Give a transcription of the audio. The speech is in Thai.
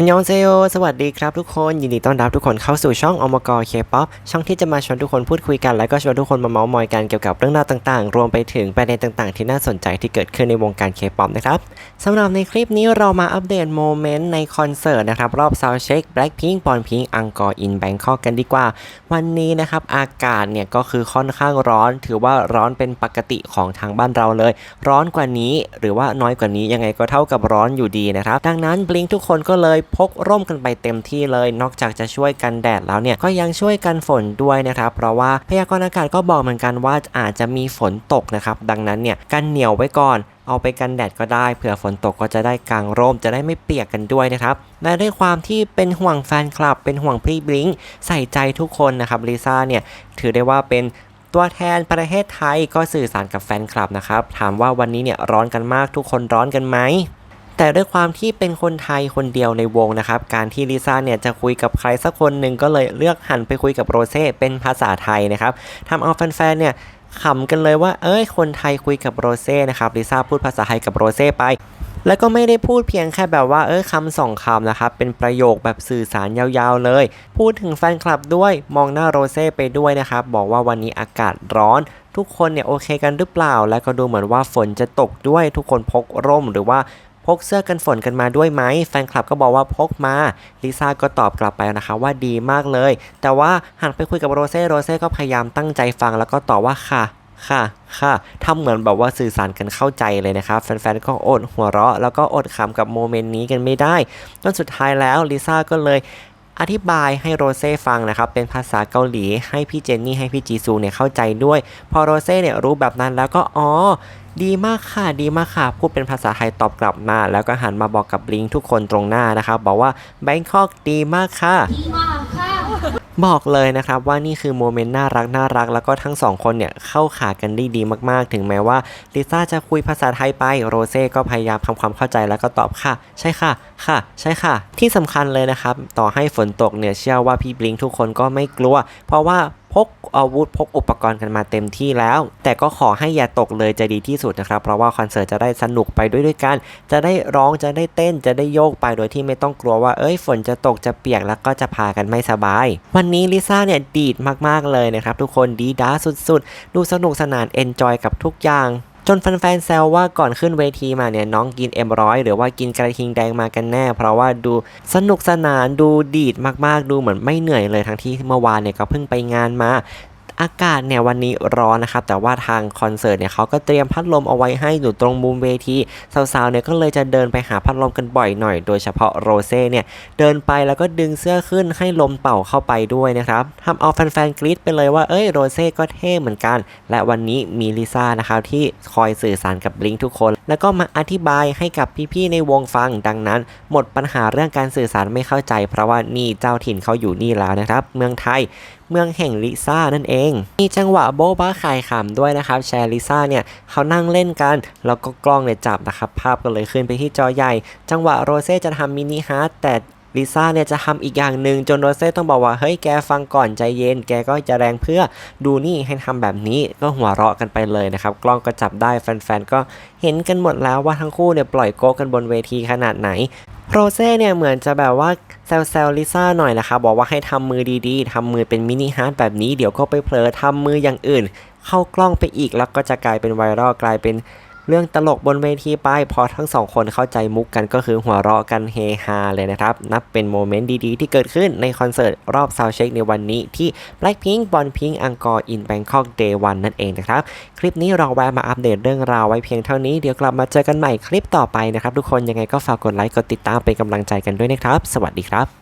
อันยองเซโยสวัสดีครับทุกคน ยินดีต้อนรับทุกคนเข้าสู่ช่องอมกเคป๊อปช่องที่จะมาชวนทุกคนพูดคุยกัน และก็ชวนทุกคนมาเมาส์มอยกันเกี่ยวกับเรื่องราวต่างๆ รวมไปถึงประเด็นต่างๆ ที่น่าสนใจที่เกิดขึ้นในวงการเคป๊อปนะครับสำหรับในคลิปนี้เรามาอัปเดตโมเมนต์ในคอนเสิร์ตนะครับ รอบซาวเช็ค Blackpink ปอนพิงอังกอร์อินแบงคอกกันดีกว่า วันนี้นะครับอากาศเนี่ยก็คือค่อนข้างร้อน ถือว่าร้อนเป็นปกติของทางบ้านเราเลย ร้อนกว่านี้หรือว่าน้อยกว่านี้ยังไงก็เท่ากับร้อนอยู่ดีนะครับดังนั้นบลิงทุกคนก็เลยพกร่มกันไปเต็มที่เลย นอกจากจะช่วยกันแดดแล้วเนี่ยก็ยังช่วยกันฝนด้วยนะครับเพราะว่าพยากรณ์อากาศก็บอกเหมือนกันว่าอาจจะมีฝนตกนะครับดังนั้นเนี่ยกันเหนียวไว้ก่อนเอาไปกันแดดก็ได้เผื่อฝนตกก็จะได้กางร่มจะได้ไม่เปียกกันด้วยนะครับและด้วยความที่เป็นห่วงแฟนคลับ เป็นห่วงพี่บลิงใส่ใจทุกคนนะครับลิซ่าเนี่ยถือได้ว่าเป็นตัวแทนประเทศไทยก็สื่อสารกับแฟนคลับนะครับถามว่าวันนี้เนี่ยร้อนกันมากทุกคนร้อนกันไหม แต่ด้วยความที่เป็นคนไทยคนเดียวในวงนะครับ การที่ลิซ่าเนี่ยจะคุยกับใครสักคนหนึ่งก็เลยเลือกหันไปคุยกับโรเซ่เป็นภาษาไทยนะครับทำเอาแฟนๆเนี่ยขำกันเลยว่า เอ้ย คนไทยคุยกับโรเซ่นะครับลิซ่าพูดภาษาไทยกับโรเซ่ไป แล้วก็ไม่ได้พูดเพียงแค่แบบว่า เออคำสองคำนะครับ เป็นประโยคแบบสื่อสารยาวๆเลย พูดถึงแฟนคลับด้วย มองหน้าโรเซ่ไปด้วยนะครับ บอกว่าวันนี้อากาศร้อนทุกคนเนี่ยโอเคกันหรือเปล่า แล้วก็ดูเหมือนว่าฝนจะตกด้วยทุกคนพกร่มหรือว่า กเสื้อกันฝนกันมาด้วยไหมแฟนคลับก็บอกว่าพกมาลิซ่าก็ตอบกลับไปนะคะว่าดีมากเลย แต่ว่าหันไปคุยกับโรเซ่โรเซ่ก็พยายามตั้งใจฟัง แล้วก็ตอบว่าค่ะค่ะค่ะทำเหมือนแบบว่าสื่อสารกันเข้าใจเลยนะครับ แฟนๆ ก็อดหัวเราะ แล้วก็อดขำกับโมเมนต์นี้กันไม่ได้จนสุดท้ายแล้วลิซ่าก็เลย อธิบายให้โรเซ่ฟังนะครับ เป็นภาษาเกาหลีให้พี่เจนนี่ให้พี่จีซูเนี่ยเข้าใจด้วย พอโรเซ่เนี่ยรู้แบบนั้นแล้วก็อ๋อดีมากค่ะดีมากค่ะ พูดเป็นภาษาไทยตอบกลับมา แล้วก็หันมาบอกกับลิงทุกคนตรงหน้านะครับ บอกว่าแบงคอกดีมากค่ะดีมากค่ะ บอกเลยนะครับว่านี่คือโมเมนต์น่ารักน่ารักแล้วก็ทั้งสองคนเนี่ยเข้าขากันได้ดีมากๆ ถึงแม้ว่าลิซ่าจะคุยภาษาไทยไปโรเซ่ก็พยายามทำความเข้าใจแล้วก็ตอบค่ะ ใช่ค่ะค่ะ ใช่ค่ะ ที่สำคัญเลยนะครับ ต่อให้ฝนตกเนี่ยเชื่อว่าพี่บลิงทุกคนก็ไม่กลัว เพราะว่า พกอาวุธพกอุปกรณ์กันมาเต็มที่แล้ว แต่ก็ขอให้อย่าตกเลยจะดีที่สุดนะครับ เพราะว่าคอนเสิร์ตจะได้สนุกไปด้วยด้วยกัน จะได้ร้องจะได้เต้นจะได้โยกไปโดยที่ไม่ต้องกลัวว่าเอ้ยฝนจะตกจะเปียกแล้วก็จะพากันไม่สบาย วันนี้ลิซ่าเนี่ยดีดมากๆเลยนะครับทุกคนดีด้าสุดๆ ดูสนุกสนานเอนจอยกับทุกอย่าง จนแฟนๆแซวว่าก่อนขึ้นเวทีมาเนี่ยน้องกินเอ็มร้อยหรือว่ากินกระทิงแดงมากันแน่ เพราะว่าดูสนุกสนานดูดีดมากๆ ดูเหมือนไม่เหนื่อยเลยทั้งที่เมื่อวานเนี่ยก็เพิ่งไปงานมา อากาศเนี่ยวันนี้ร้อนนะครับแต่ว่าทางคอนเสิร์ตเนี่ยเขาก็เตรียมพัดลมเอาไว้ให้อยู่ตรงมุมเวทีสาวๆเนี่ยก็เลยจะเดินไปหาพัดลมกันบ่อยหน่อย โดยเฉพาะโรเซ่เนี่ยเดินไปแล้วก็ดึงเสื้อขึ้นให้ลมเป่าเข้าไปด้วยนะครับทำเอาแฟนๆกรี๊ดไปเลยว่าเอ้ยโรเซ่ก็เท่เหมือนกัน และวันนี้มีลิซ่านะครับที่คอยสื่อสารกับบลิงทุกคน แล้วก็มาอธิบายให้กับพี่ๆในวงฟังดังนั้น หมดปัญหาเรื่องการสื่อสารไม่เข้าใจ เพราะว่านี่เจ้าถิ่นเขาอยู่นี่แล้วนะครับ เมืองไทย เมืองแห่งลิซ่านั่นเอง มีจังหวะโบ๊ะบ้าขายขำด้วยนะครับ แชร์ลิซ่าเนี่ยเขานั่งเล่นกัน แล้วก็กล้องเนี่ยจับนะครับ ภาพก็เลยขึ้นไปที่จอใหญ่ จังหวะโรเซ่จะทำมินิฮาร์ทแต่ลิซ่าเนี่ยจะทำอีกอย่างหนึ่งจนโรเซ่ต้องบอกว่า เฮ้ยแกฟังก่อนใจเย็น แกก็จะแรงเพื่อดูนี่ให้ทำแบบนี้ก็หัวเราะกันไปเลยนะครับ กล้องก็จับได้แฟนๆ ก็เห็นกันหมดแล้วว่าทั้งคู่เนี่ยปล่อยโก๊กกันบนเวทีขนาดไหน โรเซ่เนี่ยเหมือนจะแบบว่าแซวแซวลิซ่าหน่อยนะคะบบอกว่าให้ทำมือดีๆทำมือเป็นมินิฮาร์ดแบบนี้เดี๋ยวก็ไปเผลอทำมืออย่างอื่น เข้ากล้องไปอีกแล้วก็จะกลายเป็นไวรัลกลายเป็น เรื่องตลกบนเวทีไปพอทั้งสองคนเข้าใจมุกกันก็คือหัวเราะกันเฮฮาเลยนะครับ นับเป็นโมเมนต์ดีๆ ที่เกิดขึ้นในคอนเสิร์ตรอบซาวเช็คในวันนี้ที่ Blackpink บอลพิงอังกอร์อินแบงคอกเดย์วันนั่นเองนะครับ คลิปนี้เราแวะมาอัปเดตเรื่องราวไว้เพียงเท่านี้เดี๋ยวกลับมาเจอกันใหม่คลิปต่อไปนะครับ ทุกคนยังไงก็ฝากกดไลค์กดติดตามเป็นกำลังใจกันด้วยนะครับ สวัสดีครับ